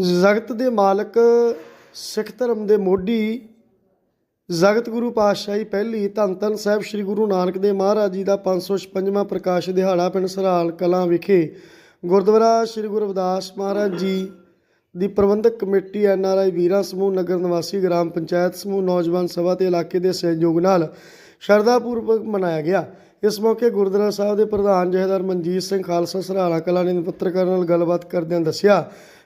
ਜਗਤ ਦੇ ਮਾਲਕ, ਸਿੱਖ ਧਰਮ ਦੇ ਮੋਢੀ। ਜਗਤ ਗੁਰੂ ਪਾਤਸ਼ਾਹੀ ਪਹਿਲੀ ਧੰਨ ਧੰਨ ਸਾਹਿਬ ਸ੍ਰੀ ਗੁਰੂ ਨਾਨਕ ਦੇਵ ਮਹਾਰਾਜ ਜੀ ਦਾ 555ਵਾਂ ਪ੍ਰਕਾਸ਼ ਦਿਹਾੜਾ ਪਿੰਡ ਸਰਾਲ ਕਲਾਂ ਵਿਖੇ। ਗੁਰਦੁਆਰਾ ਸ੍ਰੀ ਗੁਰੂ ਰਵਿਦਾਸ ਮਹਾਰਾਜ ਜੀ ਦੀ ਪ੍ਰਬੰਧਕ ਕਮੇਟੀ ਐਨ ਆਰ ਆਈ ਵੀਰਾਂ ਸਮੂਹ, ਨਗਰ ਨਿਵਾਸੀ, ਗ੍ਰਾਮ ਪੰਚਾਇਤ ਸਮੂਹ, ਨੌਜਵਾਨ ਸਭਾ ਤੇ ਇਲਾਕੇ ਦੇ ਸਹਿਯੋਗ ਨਾਲ ਸ਼ਰਧਾਪੂਰਵਕ ਮਨਾਇਆ ਗਿਆ। ਇਸ ਮੌਕੇ ਗੁਰਦੁਆਰਾ ਸਾਹਿਬ ਦੇ ਪ੍ਰਧਾਨ ਜਥੇਦਾਰ ਮਨਜੀਤ ਸਿੰਘ ਖਾਲਸਾ ਸਰਾਲਾ ਕਲਾ ਨੇ ਪੱਤਰਕਾਰਾਂ ਨਾਲ ਗੱਲਬਾਤ ਕਰਦਿਆਂ ਦੱਸਿਆ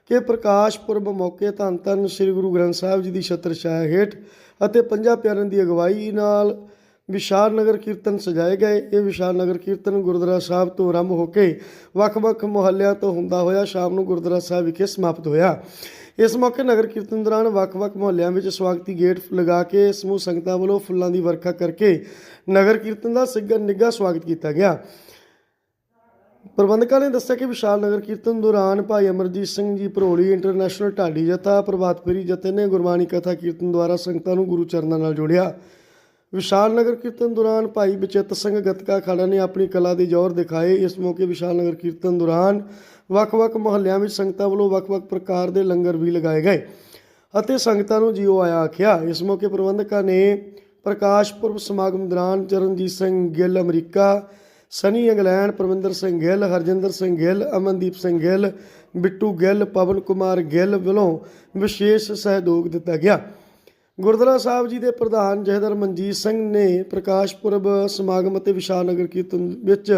ਕਿ ਪ੍ਰਕਾਸ਼ ਪੁਰਬ ਮੌਕੇ ਧੰਨ ਧੰਨ ਸ੍ਰੀ ਗੁਰੂ ਗ੍ਰੰਥ ਸਾਹਿਬ ਜੀ ਦੀ ਛਤਰ ਛਾਇਆ ਹੇਠ ਅਤੇ ਪੰਜਾਂ ਪਿਆਰਿਆਂ ਦੀ ਅਗਵਾਈ ਨਾਲ ਵਿਸ਼ਾਲ ਨਗਰ ਕੀਰਤਨ ਸਜਾਏ ਗਏ। ਇਹ ਵਿਸ਼ਾਲ ਨਗਰ ਕੀਰਤਨ ਗੁਰਦੁਆਰਾ ਸਾਹਿਬ ਤੋਂ ਆਰੰਭ ਹੋ ਕੇ ਵੱਖ-ਵੱਖ ਮੁਹੱਲਿਆਂ ਤੋਂ ਹੁੰਦਾ ਹੋਇਆ ਸ਼ਾਮ ਨੂੰ ਗੁਰਦੁਆਰਾ ਸਾਹਿਬ ਵਿਖੇ ਸਮਾਪਤ ਹੋਇਆ। ਇਸ ਮੌਕੇ ਨਗਰ ਕੀਰਤਨ ਦੌਰਾਨ ਵੱਖ-ਵੱਖ ਮੁਹੱਲਿਆਂ ਵਿੱਚ ਸਵਾਗਤੀ ਗੇਟ ਲਗਾ ਕੇ ਸਮੂਹ ਸੰਗਤਾਂ ਵੱਲੋਂ ਫੁੱਲਾਂ ਦੀ ਵਰਖਾ ਕਰਕੇ ਨਗਰ ਕੀਰਤਨ ਦਾ ਸਿੱਘਰ ਨਿੱਘਾ ਸਵਾਗਤ ਕੀਤਾ ਗਿਆ। ਪ੍ਰਬੰਧਕਾਂ ਨੇ ਦੱਸਿਆ ਕਿ ਵਿਸ਼ਾਲ ਨਗਰ ਕੀਰਤਨ ਦੌਰਾਨ ਭਾਈ ਅਮਰਜੀਤ ਸਿੰਘ ਜੀ ਭਰੋਲੀ ਇੰਟਰਨੈਸ਼ਨਲ ਢਾਡੀ ਜਥਾ, ਪ੍ਰਭਾਤ ਫੇਰੀ ਜਥੇ ਨੇ ਗੁਰਬਾਣੀ ਕਥਾ ਕੀਰਤਨ ਦੁਆਰਾ ਸੰਗਤਾਂ ਨੂੰ ਗੁਰੂ ਚਰਨਾਂ ਨਾਲ ਜੋੜਿਆ। ਵਿਸ਼ਾਲ ਨਗਰ ਕੀਰਤਨ ਦੌਰਾਨ ਭਾਈ ਬਚਿੱਤ ਸਿੰਘ ਗਤਕਾ ਖਾੜਾ ਨੇ ਆਪਣੀ ਕਲਾ ਦੇ ਜ਼ੋਰ ਦਿਖਾਏ ਇਸ ਮੌਕੇ ਵਿਸ਼ਾਲ ਨਗਰ ਕੀਰਤਨ ਦੌਰਾਨ ਵੱਖ-ਵੱਖ ਮੁਹੱਲਿਆਂ ਵਿੱਚ ਸੰਗਤਾਂ ਵੱਲੋਂ ਵੱਖ-ਵੱਖ ਪ੍ਰਕਾਰ ਦੇ ਲੰਗਰ ਵੀ ਲਗਾਏ ਗਏ ਅਤੇ ਸੰਗਤਾਂ ਨੂੰ ਜੀਓ ਆਇਆ ਆਖਿਆ। ਇਸ ਮੌਕੇ ਪ੍ਰਬੰਧਕਾਂ ਨੇ ਪ੍ਰਕਾਸ਼ ਪੁਰਬ ਸਮਾਗਮ ਦੌਰਾਨ ਚਰਨਜੀਤ ਸਿੰਘ ਗਿੱਲ, ਅਮਰੀਕਾ, ਸਨੀ ਇੰਗਲੈਂਡ, ਪਰਮਿੰਦਰ ਸਿੰਘ ਗਿੱਲ, ਹਰਜਿੰਦਰ ਸਿੰਘ ਗਿੱਲ, ਅਮਨਦੀਪ ਸਿੰਘ ਗਿੱਲ, ਬਿੱਟੂ ਗਿੱਲ, ਪਵਨ ਕੁਮਾਰ ਗਿੱਲ ਵੱਲੋਂ ਵਿਸ਼ੇਸ਼ ਸਹਿਯੋਗ ਦਿੱਤਾ ਗਿਆ। ਗੁਰਦੁਆਰਾ ਸਾਹਿਬ ਜੀ ਦੇ ਪ੍ਰਧਾਨ ਜਹੇਦਾਰ ਮਨਜੀਤ ਸਿੰਘ ਨੇ ਪ੍ਰਕਾਸ਼ ਪੁਰਬ ਸਮਾਗਮ ਅਤੇ ਵਿਸ਼ਾਲ ਨਗਰ ਕੀਰਤਨ ਵਿੱਚ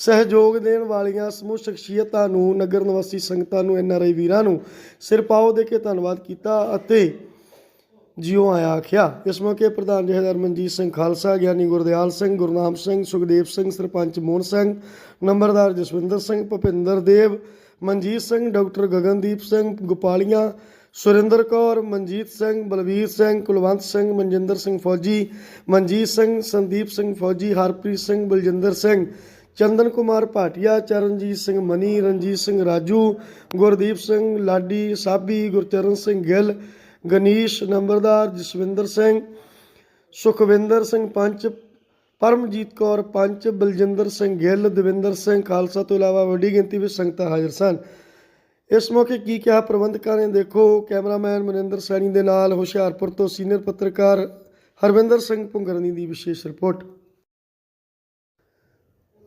ਸਹਿਯੋਗ ਦੇਣ ਵਾਲੀਆਂ ਸਮੂਹ ਸ਼ਖਸੀਅਤਾਂ ਨੂੰ, ਨਗਰ ਨਿਵਾਸੀ ਸੰਗਤਾਂ ਨੂੰ ਐਨਆਰਆਈ ਵੀਰਾਂ ਨੂੰ ਸਿਰਪਾਓ ਦੇ ਕੇ ਧੰਨਵਾਦ ਕੀਤਾ ਅਤੇ ਜਿਉ ਆਇਆ ਆਖਿਆ। ਇਸ ਮੌਕੇ ਪ੍ਰਧਾਨ ਜਹੇਦਾਰ ਮਨਜੀਤ ਸਿੰਘ ਖਾਲਸਾ, ਗਿਆਨੀ ਗੁਰਦਿਆਲ ਸਿੰਘ ਗੁਰਨਾਮ ਸਿੰਘ, ਸੁਖਦੇਵ ਸਿੰਘ, ਸਰਪੰਚ ਮੋਹਨ ਸਿੰਘ, ਨੰਬਰਦਾਰ ਜਸਵਿੰਦਰ ਸਿੰਘ, ਭੁਪਿੰਦਰ ਦੇਵ, ਮਨਜੀਤ ਸਿੰਘ, ਡਾਕਟਰ ਗਗਨਦੀਪ ਸਿੰਘ, ਗੋਪਾਲੀਆਂ ਸੁਰਿੰਦਰ ਕੌਰ, ਮਨਜੀਤ ਸਿੰਘ, ਬਲਵੀਰ ਸਿੰਘ, ਕੁਲਵੰਤ ਸਿੰਘ, ਮਨਜਿੰਦਰ ਸਿੰਘ ਫੌਜੀ, ਮਨਜੀਤ ਸਿੰਘ, ਸੰਦੀਪ ਸਿੰਘ ਫੌਜੀ, ਹਰਪ੍ਰੀਤ ਸਿੰਘ, ਬਲਜਿੰਦਰ ਸਿੰਘ, ਚੰਦਨ ਕੁਮਾਰ ਭਾਟੀਆ, ਚਰਨਜੀਤ ਸਿੰਘ ਮਨੀ, ਰਣਜੀਤ ਸਿੰਘ ਰਾਜੂ, ਗੁਰਦੀਪ ਸਿੰਘ ਲਾਡੀ, ਸਾਬੀ, ਗੁਰਚਰਨ ਸਿੰਘ ਗਿੱਲ ਗਨੀਸ਼ ਨੰਬਰਦਾਰ, ਜਸਵਿੰਦਰ ਸਿੰਘ, ਸੁਖਵਿੰਦਰ ਸਿੰਘ ਪੰਚ, ਪਰਮਜੀਤ ਕੌਰ ਪੰਚ, ਬਲਜਿੰਦਰ ਸਿੰਘ ਗਿੱਲ, ਦਵਿੰਦਰ ਸਿੰਘ ਖਾਲਸਾ ਤੋਂ ਇਲਾਵਾ ਵੱਡੀ ਗਿਣਤੀ ਵਿੱਚ ਸੰਗਤਾਂ ਹਾਜ਼ਰ ਸਨ। ਇਸ ਮੌਕੇ ਕੀ ਕਿਹਾ ਪ੍ਰਬੰਧਕਾਂ ਨੇ? ਦੇਖੋ, ਕੈਮਰਾਮੈਨ ਮਨਿੰਦਰ ਸੈਣੀ ਦੇ ਨਾਲ ਹੁਸ਼ਿਆਰਪੁਰ ਤੋਂ ਸੀਨੀਅਰ ਪੱਤਰਕਾਰ ਹਰਵਿੰਦਰ ਸਿੰਘ ਪੁੰਗਰਨੀ ਦੀ ਵਿਸ਼ੇਸ਼ ਰਿਪੋਰਟ।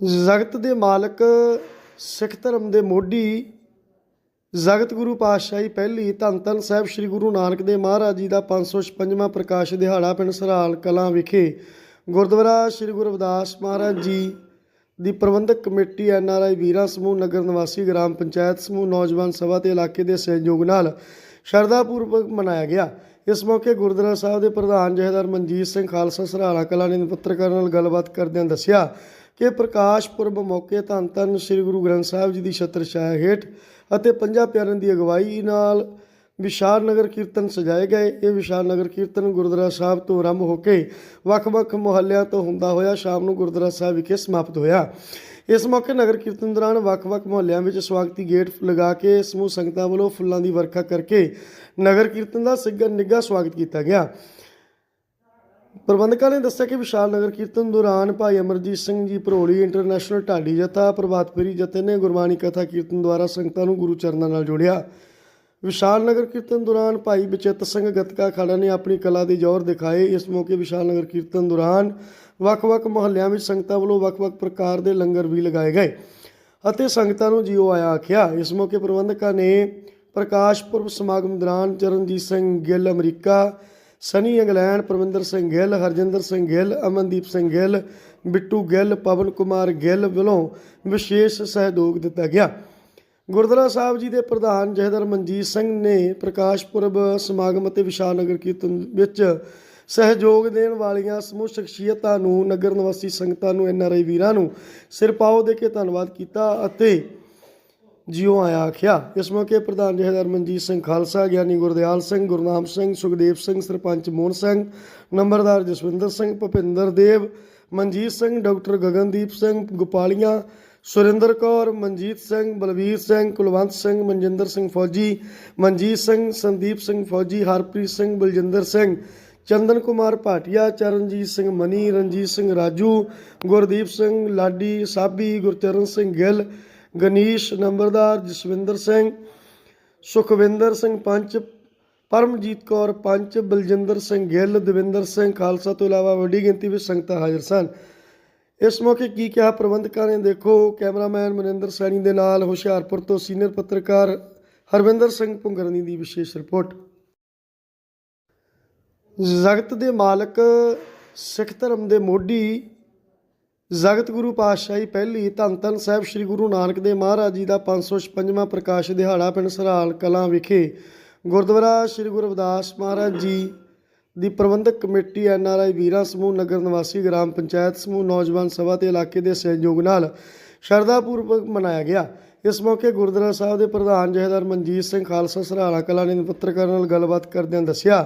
ਜਗਤ ਦੇ ਮਾਲਕ ਸਿੱਖ ਧਰਮ ਦੇ ਮੋਢੀ ਜਗਤ ਗੁਰੂ ਪਾਤਸ਼ਾਹੀ ਪਹਿਲੀ ਧੰਨ ਧੰਨ ਸਾਹਿਬ ਸ੍ਰੀ ਗੁਰੂ ਨਾਨਕ ਦੇਵ ਮਹਾਰਾਜ ਜੀ ਦਾ 555ਵਾਂ ਪ੍ਰਕਾਸ਼ ਦਿਹਾੜਾ ਪਿੰਡ ਸਰਾਲ ਕਲਾਂ ਵਿਖੇ ਗੁਰਦੁਆਰਾ ਸ੍ਰੀ ਗੁਰੂ ਰਵਿਦਾਸ ਮਹਾਰਾਜ ਜੀ ਦੀ ਪ੍ਰਬੰਧਕ ਕਮੇਟੀ ਐਨ ਆਰ ਆਈ ਵੀਰਾਂ ਸਮੂਹ, ਨਗਰ ਨਿਵਾਸੀ, ਗ੍ਰਾਮ ਪੰਚਾਇਤ ਸਮੂਹ, ਨੌਜਵਾਨ ਸਭਾ ਤੇ ਇਲਾਕੇ ਦੇ ਸਹਿਯੋਗ ਨਾਲ ਸ਼ਰਧਾਪੂਰਵਕ ਮਨਾਇਆ ਗਿਆ। ਇਸ ਮੌਕੇ ਗੁਰਦੁਆਰਾ ਸਾਹਿਬ ਦੇ ਪ੍ਰਧਾਨ ਜਹੇਦਾਰ ਮਨਜੀਤ ਸਿੰਘ ਖਾਲਸਾ ਸਰਾਲਾ ਕਲਾ ਨੇ ਪੱਤਰਕਾਰਾਂ ਨਾਲ ਗੱਲਬਾਤ ਕਰਦਿਆਂ ਦੱਸਿਆ ਕਿ ਪ੍ਰਕਾਸ਼ ਪੁਰਬ ਮੌਕੇ ਧੰਨ ਧੰਨ ਸ੍ਰੀ ਗੁਰੂ ਗ੍ਰੰਥ ਸਾਹਿਬ ਜੀ ਦੀ ਛਤਰ ਛਾਇਆ ਹੇਠ ਅਤੇ ਪੰਜਾਂ ਪਿਆਰਿਆਂ ਦੀ ਅਗਵਾਈ ਨਾਲ ਵਿਸ਼ਾਲ ਨਗਰ ਕੀਰਤਨ ਸਜਾਏ ਗਏ। ਇਹ ਵਿਸ਼ਾਲ ਨਗਰ ਕੀਰਤਨ ਗੁਰਦੁਆਰਾ ਸਾਹਿਬ ਤੋਂ ਆਰੰਭ ਹੋ ਕੇ ਵੱਖ-ਵੱਖ ਮੁਹੱਲਿਆਂ ਤੋਂ ਹੁੰਦਾ ਹੋਇਆ ਸ਼ਾਮ ਨੂੰ ਗੁਰਦੁਆਰਾ ਸਾਹਿਬ ਵਿਖੇ ਸਮਾਪਤ ਹੋਇਆ। ਇਸ ਮੌਕੇ ਨਗਰ ਕੀਰਤਨ ਦੌਰਾਨ ਵੱਖ-ਵੱਖ ਮੁਹੱਲਿਆਂ ਵਿੱਚ ਸਵਾਗਤੀ ਗੇਟ ਲਗਾ ਕੇ ਸਮੂਹ ਸੰਗਤਾਂ ਵੱਲੋਂ ਫੁੱਲਾਂ ਦੀ ਵਰਖਾ ਕਰਕੇ ਨਗਰ ਕੀਰਤਨ ਦਾ ਸਿੱਘਰ ਨਿੱਘਾ ਸਵਾਗਤ ਕੀਤਾ ਗਿਆ। ਪ੍ਰਬੰਧਕਾਂ ਨੇ ਦੱਸਿਆ ਕਿ ਵਿਸ਼ਾਲ ਨਗਰ ਕੀਰਤਨ ਦੌਰਾਨ ਭਾਈ ਅਮਰਜੀਤ ਸਿੰਘ ਜੀ ਭਰੋਲੀ ਇੰਟਰਨੈਸ਼ਨਲ ਢਾਡੀ ਜਥਾ, ਪ੍ਰਭਾਤ ਫੇਰੀ ਜਥੇ ਨੇ ਗੁਰਬਾਣੀ ਕਥਾ ਕੀਰਤਨ ਦੁਆਰਾ ਸੰਗਤਾਂ ਨੂੰ ਗੁਰੂ ਚਰਨਾਂ ਨਾਲ ਜੋੜਿਆ। ਵਿਸ਼ਾਲ ਨਗਰ ਕੀਰਤਨ ਦੌਰਾਨ ਭਾਈ ਬਚਿੱਤ ਸਿੰਘ ਗਤਕਾ ਖਾੜਾ ਨੇ ਆਪਣੀ ਕਲਾ ਦੇ ਜ਼ੋਰ ਦਿਖਾਏ ਇਸ ਮੌਕੇ ਵਿਸ਼ਾਲ ਨਗਰ ਕੀਰਤਨ ਦੌਰਾਨ ਵੱਖ-ਵੱਖ ਮੁਹੱਲਿਆਂ ਵਿੱਚ ਸੰਗਤਾਂ ਵੱਲੋਂ ਵੱਖ-ਵੱਖ ਪ੍ਰਕਾਰ ਦੇ ਲੰਗਰ ਵੀ ਲਗਾਏ ਗਏ ਅਤੇ ਸੰਗਤਾਂ ਨੂੰ ਜੀਓ ਆਇਆ ਆਖਿਆ। ਇਸ ਮੌਕੇ ਪ੍ਰਬੰਧਕਾਂ ਨੇ ਪ੍ਰਕਾਸ਼ ਪੁਰਬ ਸਮਾਗਮ ਦੌਰਾਨ ਚਰਨਜੀਤ ਸਿੰਘ ਗਿੱਲ, ਅਮਰੀਕਾ, ਸਨੀ ਇੰਗਲੈਂਡ, ਪਰਮਿੰਦਰ ਸਿੰਘ ਗਿੱਲ, ਹਰਜਿੰਦਰ ਸਿੰਘ ਗਿੱਲ, ਅਮਨਦੀਪ ਸਿੰਘ ਗਿੱਲ, ਬਿੱਟੂ ਗਿੱਲ, ਪਵਨ ਕੁਮਾਰ ਗਿੱਲ ਵੱਲੋਂ ਵਿਸ਼ੇਸ਼ ਸਹਿਯੋਗ ਦਿੱਤਾ ਗਿਆ। ਗੁਰਦੁਆਰਾ ਸਾਹਿਬ ਜੀ ਦੇ ਪ੍ਰਧਾਨ ਜਹੇਦਾਰ ਮਨਜੀਤ ਸਿੰਘ ਨੇ ਪ੍ਰਕਾਸ਼ ਪੁਰਬ ਸਮਾਗਮ ਅਤੇ ਵਿਸ਼ਾਲ ਨਗਰ ਕੀਰਤਨ ਵਿੱਚ ਸਹਿਯੋਗ ਦੇਣ ਵਾਲੀਆਂ ਸਮੂਹ ਸ਼ਖਸੀਅਤਾਂ ਨੂੰ, ਨਗਰ ਨਿਵਾਸੀ ਸੰਗਤਾਂ ਨੂੰ ਐਨਆਰਆਈ ਵੀਰਾਂ ਨੂੰ ਸਿਰਪਾਓ ਦੇ ਕੇ ਧੰਨਵਾਦ ਕੀਤਾ ਅਤੇ ਜਿਉ ਆਇਆ ਆਖਿਆ। ਇਸ ਮੌਕੇ ਪ੍ਰਧਾਨ ਜਹੇਦਾਰ ਮਨਜੀਤ ਸਿੰਘ ਖਾਲਸਾ, ਗਿਆਨੀ ਗੁਰਦਿਆਲ ਸਿੰਘ, ਗੁਰਨਾਮ ਸਿੰਘ, ਸੁਖਦੇਵ ਸਿੰਘ, ਸਰਪੰਚ ਮੋਹਨ ਸਿੰਘ, ਨੰਬਰਦਾਰ ਜਸਵਿੰਦਰ ਸਿੰਘ, ਭੁਪਿੰਦਰ ਦੇਵ, ਮਨਜੀਤ ਸਿੰਘ, ਡਾਕਟਰ ਗਗਨਦੀਪ ਸਿੰਘ, ਗੋਪਾਲੀਆਂ ਸੁਰਿੰਦਰ ਕੌਰ, ਮਨਜੀਤ ਸਿੰਘ, ਬਲਵੀਰ ਸਿੰਘ, ਕੁਲਵੰਤ ਸਿੰਘ, ਮਨਜਿੰਦਰ ਸਿੰਘ ਫੌਜੀ, ਮਨਜੀਤ ਸਿੰਘ, ਸੰਦੀਪ ਸਿੰਘ ਫੌਜੀ, ਹਰਪ੍ਰੀਤ ਸਿੰਘ, ਬਲਜਿੰਦਰ ਸਿੰਘ, ਚੰਦਨ ਕੁਮਾਰ ਭਾਟੀਆ, ਚਰਨਜੀਤ ਸਿੰਘ ਮਨੀ, ਰਣਜੀਤ ਸਿੰਘ ਰਾਜੂ, ਗੁਰਦੀਪ ਸਿੰਘ ਲਾਡੀ, ਸਾਬੀ, ਗੁਰਚਰਨ ਸਿੰਘ ਗਿੱਲ ਗਨੀਸ਼ ਨੰਬਰਦਾਰ, ਜਸਵਿੰਦਰ ਸਿੰਘ, ਸੁਖਵਿੰਦਰ ਸਿੰਘ ਪੰਚ, ਪਰਮਜੀਤ ਕੌਰ ਪੰਚ, ਬਲਜਿੰਦਰ ਸਿੰਘ ਗਿੱਲ, ਦਵਿੰਦਰ ਸਿੰਘ ਖਾਲਸਾ ਤੋਂ ਇਲਾਵਾ ਵੱਡੀ ਗਿਣਤੀ ਵਿੱਚ ਸੰਗਤਾਂ ਹਾਜ਼ਰ ਸਨ। ਇਸ ਮੌਕੇ ਕੀ ਕਿਹਾ ਪ੍ਰਬੰਧਕਾਂ ਨੇ? ਦੇਖੋ, ਕੈਮਰਾਮੈਨ ਮਨਿੰਦਰ ਸੈਣੀ ਦੇ ਨਾਲ ਹੁਸ਼ਿਆਰਪੁਰ ਤੋਂ ਸੀਨੀਅਰ ਪੱਤਰਕਾਰ ਹਰਵਿੰਦਰ ਸਿੰਘ ਪੁੰਗਰਨੀ ਦੀ ਵਿਸ਼ੇਸ਼ ਰਿਪੋਰਟ। ਜਗਤ ਦੇ ਮਾਲਕ ਸਿੱਖ ਧਰਮ ਦੇ ਮੋਢੀ ਜਗਤ ਗੁਰੂ ਪਾਤਸ਼ਾਹੀ ਪਹਿਲੀ ਧੰਨ ਧੰਨ ਸਾਹਿਬ ਸ੍ਰੀ ਗੁਰੂ ਨਾਨਕ ਦੇਵ ਮਹਾਰਾਜ ਜੀ ਦਾ 556ਵਾਂ ਪ੍ਰਕਾਸ਼ ਦਿਹਾੜਾ ਪਿੰਡ ਸਰਾਲ ਕਲਾਂ ਵਿਖੇ ਗੁਰਦੁਆਰਾ ਸ੍ਰੀ ਗੁਰੂ ਰਵਿਦਾਸ ਮਹਾਰਾਜ ਜੀ ਦੀ ਪ੍ਰਬੰਧਕ ਕਮੇਟੀ ਐਨਆਰਆਈ ਵੀਰਾਂ ਸਮੂਹ ਨਗਰ ਨਿਵਾਸੀ ਗ੍ਰਾਮ ਪੰਚਾਇਤ ਸਮੂਹ ਨੌਜਵਾਨ ਸਭਾ ਤੇ ਇਲਾਕੇ ਦੇ ਸਹਿਯੋਗ ਨਾਲ ਸ਼ਰਧਾ ਪੂਰਵਕ ਮਨਾਇਆ ਗਿਆ। ਇਸ ਮੌਕੇ ਗੁਰਦੁਆਰਾ ਸਾਹਿਬ ਦੇ ਪ੍ਰਧਾਨ ਜਹੇਦਾਰ ਮਨਜੀਤ ਸਿੰਘ ਖਾਲਸਾ ਸਰਾਲਾ ਕਲਾ ਨੇ ਪੱਤਰਕਾਰਾਂ ਨਾਲ ਗੱਲਬਾਤ ਕਰਦਿਆਂ ਦੱਸਿਆ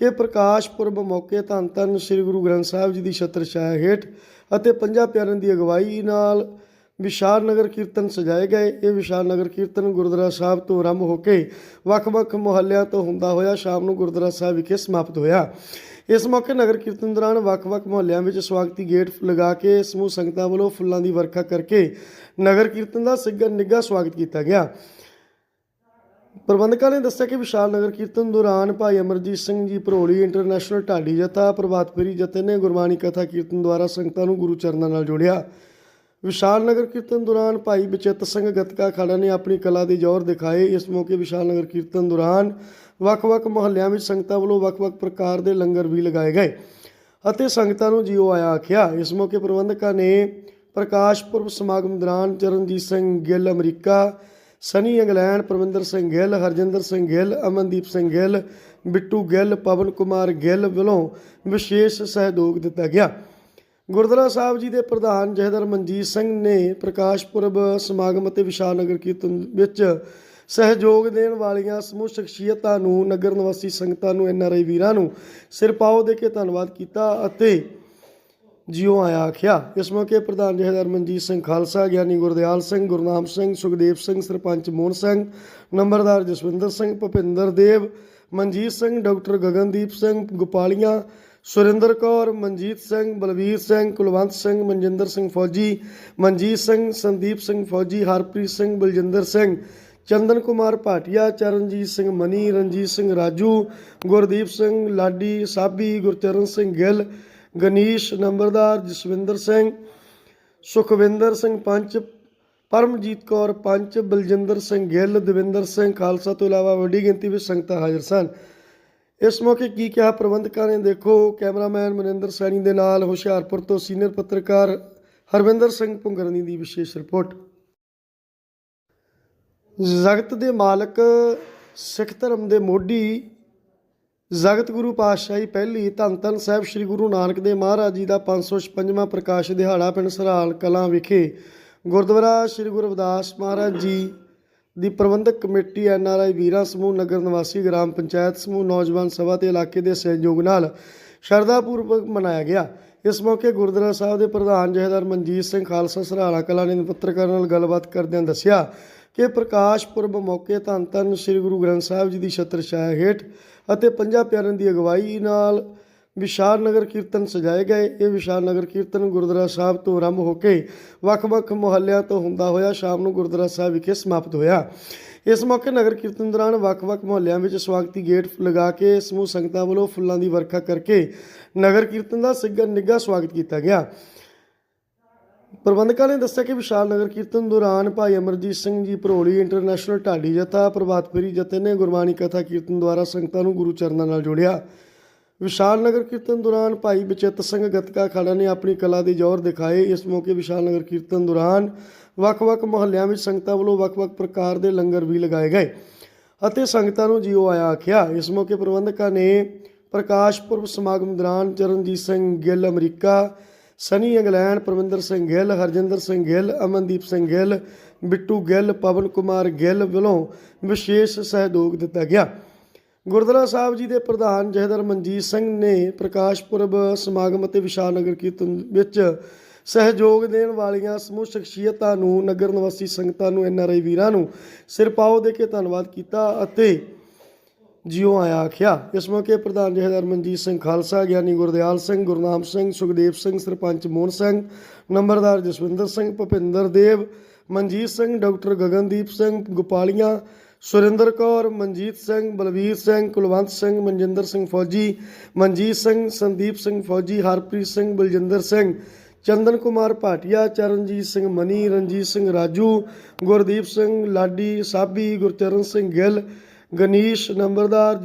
ਕਿ ਪ੍ਰਕਾਸ਼ ਪੁਰਬ ਮੌਕੇ ਧੰਨ ਧੰਨ ਸ੍ਰੀ ਗੁਰੂ ਗ੍ਰੰਥ ਸਾਹਿਬ ਜੀ ਦੀ ਛਤਰ ਛਾਇਆ ਹੇਠ ਅਤੇ ਪੰਜਾਂ ਪਿਆਰਿਆਂ ਦੀ ਅਗਵਾਈ ਨਾਲ ਵਿਸ਼ਾਲ ਨਗਰ ਕੀਰਤਨ ਸਜਾਏ ਗਏ। ਇਹ ਵਿਸ਼ਾਲ ਨਗਰ ਕੀਰਤਨ ਗੁਰਦੁਆਰਾ ਸਾਹਿਬ ਤੋਂ ਆਰੰਭ ਹੋ ਕੇ ਵੱਖ-ਵੱਖ ਮੁਹੱਲਿਆਂ ਤੋਂ ਹੁੰਦਾ ਹੋਇਆ ਸ਼ਾਮ ਨੂੰ ਗੁਰਦੁਆਰਾ ਸਾਹਿਬ ਵਿਖੇ ਸਮਾਪਤ ਹੋਇਆ। ਇਸ ਮੌਕੇ ਨਗਰ ਕੀਰਤਨ ਦੌਰਾਨ ਵੱਖ-ਵੱਖ ਮੁਹੱਲਿਆਂ ਵਿੱਚ ਸਵਾਗਤੀ ਗੇਟ ਲਗਾ ਕੇ ਸਮੂਹ ਸੰਗਤਾਂ ਵੱਲੋਂ ਫੁੱਲਾਂ ਦੀ ਵਰਖਾ ਕਰਕੇ ਨਗਰ ਕੀਰਤਨ ਦਾ ਸਿੱਘਾ ਨਿੱਘਾ ਸਵਾਗਤ ਕੀਤਾ ਗਿਆ। ਪ੍ਰਬੰਧਕਾਂ ਨੇ ਦੱਸਿਆ ਕਿ ਵਿਸ਼ਾਲ ਨਗਰ ਕੀਰਤਨ ਦੌਰਾਨ ਭਾਈ ਅਮਰਜੀਤ ਸਿੰਘ ਜੀ ਭਰੋਲੀ ਇੰਟਰਨੈਸ਼ਨਲ ਢਾਡੀ ਜਥਾ, ਪ੍ਰਭਾਤ ਫੇਰੀ ਜਥੇ ਨੇ ਗੁਰਬਾਣੀ ਕਥਾ ਕੀਰਤਨ ਦੁਆਰਾ ਸੰਗਤਾਂ ਨੂੰ ਗੁਰੂ ਚਰਨਾਂ ਨਾਲ ਜੋੜਿਆ। ਵਿਸ਼ਾਲ ਨਗਰ ਕੀਰਤਨ ਦੌਰਾਨ ਭਾਈ ਬਚਿੱਤ ਸਿੰਘ ਗਤਕਾ ਖਾੜਾ ਨੇ ਆਪਣੀ ਕਲਾ ਦੇ ਜ਼ੋਰ ਦਿਖਾਏ ਇਸ ਮੌਕੇ ਵਿਸ਼ਾਲ ਨਗਰ ਕੀਰਤਨ ਦੌਰਾਨ ਵੱਖ-ਵੱਖ ਮੁਹੱਲਿਆਂ ਵਿੱਚ ਸੰਗਤਾਂ ਵੱਲੋਂ ਵੱਖ-ਵੱਖ ਪ੍ਰਕਾਰ ਦੇ ਲੰਗਰ ਵੀ ਲਗਾਏ ਗਏ ਅਤੇ ਸੰਗਤਾਂ ਨੂੰ ਜੀਓ ਆਇਆ ਆਖਿਆ। ਇਸ ਮੌਕੇ ਪ੍ਰਬੰਧਕਾਂ ਨੇ ਪ੍ਰਕਾਸ਼ ਪੁਰਬ ਸਮਾਗਮ ਦੌਰਾਨ ਚਰਨਜੀਤ ਸਿੰਘ ਗਿੱਲ, ਅਮਰੀਕਾ, ਸਨੀ ਇੰਗਲੈਂਡ ਪਰਵਿੰਦਰ ਸਿੰਘ ਗਿੱਲ, ਹਰਜਿੰਦਰ ਸਿੰਘ ਗਿੱਲ, ਅਮਨਦੀਪ ਸਿੰਘ ਗਿੱਲ, ਬਿੱਟੂ ਗਿੱਲ, ਪਵਨ ਕੁਮਾਰ ਗਿੱਲ ਵੱਲੋਂ ਵਿਸ਼ੇਸ਼ ਸਹਿਯੋਗ ਦਿੱਤਾ ਗਿਆ। ਗੁਰਦੁਆਰਾ ਸਾਹਿਬ ਜੀ ਦੇ ਪ੍ਰਧਾਨ ਜਹੇਦਾਰ ਮਨਜੀਤ ਸਿੰਘ ਨੇ ਪ੍ਰਕਾਸ਼ ਪੁਰਬ ਸਮਾਗਮ ਅਤੇ ਵਿਸ਼ਾਲ ਨਗਰ ਕੀਰਤਨ ਵਿੱਚ ਸਹਿਯੋਗ ਦੇਣ ਵਾਲੀਆਂ ਸਮੂਹ ਸ਼ਖਸੀਅਤਾਂ ਨੂੰ, ਨਗਰ ਨਿਵਾਸੀ ਸੰਗਤਾਂ ਨੂੰ ਐਨਆਰਆਈ ਵੀਰਾਂ ਨੂੰ ਸਿਰਪਾਓ ਦੇ ਕੇ ਧੰਨਵਾਦ ਕੀਤਾ ਅਤੇ ਜਿਉ ਆਇਆ ਆਖਿਆ। ਇਸ ਮੌਕੇ ਪ੍ਰਧਾਨ ਜਹੇਦਾਰ ਮਨਜੀਤ ਸਿੰਘ ਖਾਲਸਾ, ਗਿਆਨੀ ਗੁਰਦਿਆਲ ਸਿੰਘ, ਗੁਰਨਾਮ ਸਿੰਘ, ਸੁਖਦੇਵ ਸਿੰਘ, ਸਰਪੰਚ ਮੋਹਨ ਸਿੰਘ, ਨੰਬਰਦਾਰ ਜਸਵਿੰਦਰ ਸਿੰਘ, ਭੁਪਿੰਦਰ ਦੇਵ, ਮਨਜੀਤ ਸਿੰਘ, ਡਾਕਟਰ ਗਗਨਦੀਪ ਸਿੰਘ, ਗੋਪਾਲੀਆਂ ਸੁਰਿੰਦਰ ਕੌਰ, ਮਨਜੀਤ ਸਿੰਘ, ਬਲਵੀਰ ਸਿੰਘ, ਕੁਲਵੰਤ ਸਿੰਘ, ਮਨਜਿੰਦਰ ਸਿੰਘ ਫੌਜੀ, ਮਨਜੀਤ ਸਿੰਘ, ਸੰਦੀਪ ਸਿੰਘ ਫੌਜੀ, ਹਰਪ੍ਰੀਤ ਸਿੰਘ, ਬਲਜਿੰਦਰ ਸਿੰਘ, ਚੰਦਨ ਕੁਮਾਰ ਭਾਟੀਆ, ਚਰਨਜੀਤ ਸਿੰਘ ਮਨੀ, ਰਣਜੀਤ ਸਿੰਘ ਰਾਜੂ, ਗੁਰਦੀਪ ਸਿੰਘ ਲਾਡੀ, ਸਾਬੀ, ਗੁਰਚਰਨ ਸਿੰਘ ਗਿੱਲ ਗਨੀਸ਼ ਨੰਬਰਦਾਰ, ਜਸਵਿੰਦਰ ਸਿੰਘ, ਸੁਖਵਿੰਦਰ ਸਿੰਘ ਪੰਚ, ਪਰਮਜੀਤ ਕੌਰ ਪੰਚ, ਬਲਜਿੰਦਰ ਸਿੰਘ ਗਿੱਲ, ਦਵਿੰਦਰ ਸਿੰਘ ਖਾਲਸਾ ਤੋਂ ਇਲਾਵਾ ਵੱਡੀ ਗਿਣਤੀ ਵਿੱਚ ਸੰਗਤਾਂ ਹਾਜ਼ਰ ਸਨ। ਇਸ ਮੌਕੇ ਕੀ ਕਿਹਾ ਪ੍ਰਬੰਧਕਾਂ ਨੇ? ਦੇਖੋ, ਕੈਮਰਾਮੈਨ ਮਨਿੰਦਰ ਸੈਣੀ ਦੇ ਨਾਲ ਹੁਸ਼ਿਆਰਪੁਰ ਤੋਂ ਸੀਨੀਅਰ ਪੱਤਰਕਾਰ ਹਰਵਿੰਦਰ ਸਿੰਘ ਪੁੰਗਰਨੀ ਦੀ ਵਿਸ਼ੇਸ਼ ਰਿਪੋਰਟ। ਜਗਤ ਦੇ ਮਾਲਕ ਸਿੱਖ ਧਰਮ ਦੇ ਮੋਢੀ ਜਗਤ ਗੁਰੂ ਪਾਤਸ਼ਾਹੀ ਪਹਿਲੀ ਧੰਨ ਧੰਨ ਸਾਹਿਬ ਸ੍ਰੀ ਗੁਰੂ ਨਾਨਕ ਦੇਵ ਮਹਾਰਾਜ ਜੀ ਦਾ 556ਵਾਂ ਪ੍ਰਕਾਸ਼ ਦਿਹਾੜਾ ਪਿੰਡ ਸਰਾਲ ਕਲਾਂ ਵਿਖੇ ਗੁਰਦੁਆਰਾ ਸ੍ਰੀ ਗੁਰੂ ਰਵਿਦਾਸ ਮਹਾਰਾਜ ਜੀ ਦੀ ਪ੍ਰਬੰਧਕ ਕਮੇਟੀ ਐਨਆਰਆਈ ਵੀਰਾਂ ਸਮੂਹ, ਨਗਰ ਨਿਵਾਸੀ, ਗ੍ਰਾਮ ਪੰਚਾਇਤ ਸਮੂਹ, ਨੌਜਵਾਨ ਸਭਾ ਤੇ ਇਲਾਕੇ ਦੇ ਸਹਿਯੋਗ ਨਾਲ ਸ਼ਰਧਾ ਪੂਰਵਕ ਮਨਾਇਆ ਗਿਆ। ਇਸ ਮੌਕੇ ਗੁਰਦੁਆਰਾ ਸਾਹਿਬ ਦੇ ਪ੍ਰਧਾਨ ਜਹੇਦਾਰ ਮਨਜੀਤ ਸਿੰਘ ਖਾਲਸਾ ਸਰਾਲਾ ਕਲਾ ਨੇ ਪੱਤਰਕਾਰਾਂ ਨਾਲ ਗੱਲਬਾਤ ਕਰਦਿਆਂ ਦੱਸਿਆ ਕਿ ਪ੍ਰਕਾਸ਼ ਪੁਰਬ ਮੌਕੇ ਧੰਨ ਧੰਨ ਸ੍ਰੀ ਗੁਰੂ ਗ੍ਰੰਥ ਸਾਹਿਬ ਜੀ ਦੀ ਛਤਰ ਛਾਇਆ ਹੇਠ ਅਤੇ ਪੰਜਾਂ ਪਿਆਰਿਆਂ ਦੀ ਅਗਵਾਈ ਨਾਲ ਵਿਸ਼ਾਲ ਨਗਰ ਕੀਰਤਨ ਸਜਾਏ ਗਏ। ਇਹ ਵਿਸ਼ਾਲ ਨਗਰ ਕੀਰਤਨ ਗੁਰਦੁਆਰਾ ਸਾਹਿਬ ਤੋਂ ਆਰੰਭ ਹੋ ਕੇ ਵੱਖ-ਵੱਖ ਮੁਹੱਲਿਆਂ ਤੋਂ ਹੁੰਦਾ ਹੋਇਆ ਸ਼ਾਮ ਨੂੰ ਗੁਰਦੁਆਰਾ ਸਾਹਿਬ ਵਿਖੇ ਸਮਾਪਤ ਹੋਇਆ। ਇਸ ਮੌਕੇ ਨਗਰ ਕੀਰਤਨ ਦੌਰਾਨ ਵੱਖ-ਵੱਖ ਮੁਹੱਲਿਆਂ ਵਿੱਚ ਸਵਾਗਤੀ ਗੇਟ ਲਗਾ ਕੇ ਸਮੂਹ ਸੰਗਤਾਂ ਵੱਲੋਂ ਫੁੱਲਾਂ ਦੀ ਵਰਖਾ ਕਰਕੇ ਨਗਰ ਕੀਰਤਨ ਦਾ ਸਿੱਘਾ ਨਿੱਘਾ ਸਵਾਗਤ ਕੀਤਾ ਗਿਆ। ਪ੍ਰਬੰਧਕਾਂ ਨੇ ਦੱਸਿਆ ਕਿ ਵਿਸ਼ਾਲ ਨਗਰ ਕੀਰਤਨ ਦੌਰਾਨ ਭਾਈ ਅਮਰਜੀਤ ਸਿੰਘ ਜੀ ਭਰੋਲੀ ਇੰਟਰਨੈਸ਼ਨਲ ਢਾਡੀ ਜਥਾ, ਪ੍ਰਭਾਤ ਫੇਰੀ ਜਥੇ ਨੇ ਗੁਰਬਾਣੀ ਕਥਾ ਕੀਰਤਨ ਦੁਆਰਾ ਸੰਗਤਾਂ ਨੂੰ ਗੁਰੂ ਚਰਨਾਂ ਨਾਲ ਜੋੜਿਆ। ਵਿਸ਼ਾਲ ਨਗਰ ਕੀਰਤਨ ਦੌਰਾਨ ਭਾਈ ਬਚਿੱਤ ਸਿੰਘ ਗਤਕਾ ਖਾੜਾ ਨੇ ਆਪਣੀ ਕਲਾ ਦੇ ਜ਼ੋਰ ਦਿਖਾਏ ਇਸ ਮੌਕੇ ਵਿਸ਼ਾਲ ਨਗਰ ਕੀਰਤਨ ਦੌਰਾਨ ਵੱਖ-ਵੱਖ ਮੁਹੱਲਿਆਂ ਵਿੱਚ ਸੰਗਤਾਂ ਵੱਲੋਂ ਵੱਖ-ਵੱਖ ਪ੍ਰਕਾਰ ਦੇ ਲੰਗਰ ਵੀ ਲਗਾਏ ਗਏ ਅਤੇ ਸੰਗਤਾਂ ਨੂੰ ਜੀਓ ਆਇਆ ਆਖਿਆ। ਇਸ ਮੌਕੇ ਪ੍ਰਬੰਧਕਾਂ ਨੇ ਪ੍ਰਕਾਸ਼ ਪੁਰਬ ਸਮਾਗਮ ਦੌਰਾਨ ਚਰਨਜੀਤ ਸਿੰਘ ਗਿੱਲ, ਅਮਰੀਕਾ, ਸਨੀ ਇੰਗਲੈਂਡ, ਪਰਵਿੰਦਰ ਸਿੰਘ ਗਿੱਲ, ਹਰਜਿੰਦਰ ਸਿੰਘ ਗਿੱਲ, ਅਮਨਦੀਪ ਸਿੰਘ ਗਿੱਲ, ਬਿੱਟੂ ਗਿੱਲ, ਪਵਨ ਕੁਮਾਰ ਗਿੱਲ ਵੱਲੋਂ ਵਿਸ਼ੇਸ਼ ਸਹਿਯੋਗ ਦਿੱਤਾ ਗਿਆ। ਗੁਰਦੁਆਰਾ ਸਾਹਿਬ ਜੀ ਦੇ ਪ੍ਰਧਾਨ ਜਹੇਦਾਰ ਮਨਜੀਤ ਸਿੰਘ ਨੇ ਪ੍ਰਕਾਸ਼ ਪੁਰਬ ਸਮਾਗਮ ਅਤੇ ਵਿਸ਼ਾਲ ਨਗਰ ਕੀਰਤਨ ਵਿੱਚ ਸਹਿਯੋਗ ਦੇਣ ਵਾਲੀਆਂ ਸਮੂਹ ਸ਼ਖਸੀਅਤਾਂ ਨੂੰ, ਨਗਰ ਨਿਵਾਸੀ ਸੰਗਤਾਂ ਨੂੰ ਐਨਆਰਆਈ ਵੀਰਾਂ ਨੂੰ ਸਿਰਪਾਓ ਦੇ ਕੇ ਧੰਨਵਾਦ ਕੀਤਾ ਅਤੇ ਜਿਉ ਆਇਆ ਆਖਿਆ। ਇਸ ਮੌਕੇ ਪ੍ਰਧਾਨ ਜਹੇਦਾਰ ਮਨਜੀਤ ਸਿੰਘ ਖਾਲਸਾ, ਗਿਆਨੀ ਗੁਰਦਿਆਲ ਸਿੰਘ, ਗੁਰਨਾਮ ਸਿੰਘ, ਸੁਖਦੇਵ ਸਿੰਘ, ਸਰਪੰਚ ਮੋਹਨ ਸਿੰਘ, ਨੰਬਰਦਾਰ ਜਸਵਿੰਦਰ ਸਿੰਘ, ਭੁਪਿੰਦਰ ਦੇਵ, ਮਨਜੀਤ ਸਿੰਘ, ਡਾਕਟਰ ਗਗਨਦੀਪ ਸਿੰਘ, ਗੋਪਾਲੀਆਂ ਸੁਰਿੰਦਰ ਕੌਰ, ਮਨਜੀਤ ਸਿੰਘ, ਬਲਵੀਰ ਸਿੰਘ, ਕੁਲਵੰਤ ਸਿੰਘ, ਮਨਜਿੰਦਰ ਸਿੰਘ ਫੌਜੀ, ਮਨਜੀਤ ਸਿੰਘ, ਸੰਦੀਪ ਸਿੰਘ ਫੌਜੀ, ਹਰਪ੍ਰੀਤ ਸਿੰਘ, ਬਲਜਿੰਦਰ ਸਿੰਘ, ਚੰਦਨ ਕੁਮਾਰ ਭਾਟੀਆ, ਚਰਨਜੀਤ ਸਿੰਘ ਮਨੀ, ਰਣਜੀਤ ਸਿੰਘ ਰਾਜੂ, ਗੁਰਦੀਪ ਸਿੰਘ ਲਾਡੀ, ਸਾਬੀ, ਗੁਰਚਰਨ ਸਿੰਘ ਗਿੱਲ, ਗਨੀਸ਼ ਨੰਬਰਦਾਰ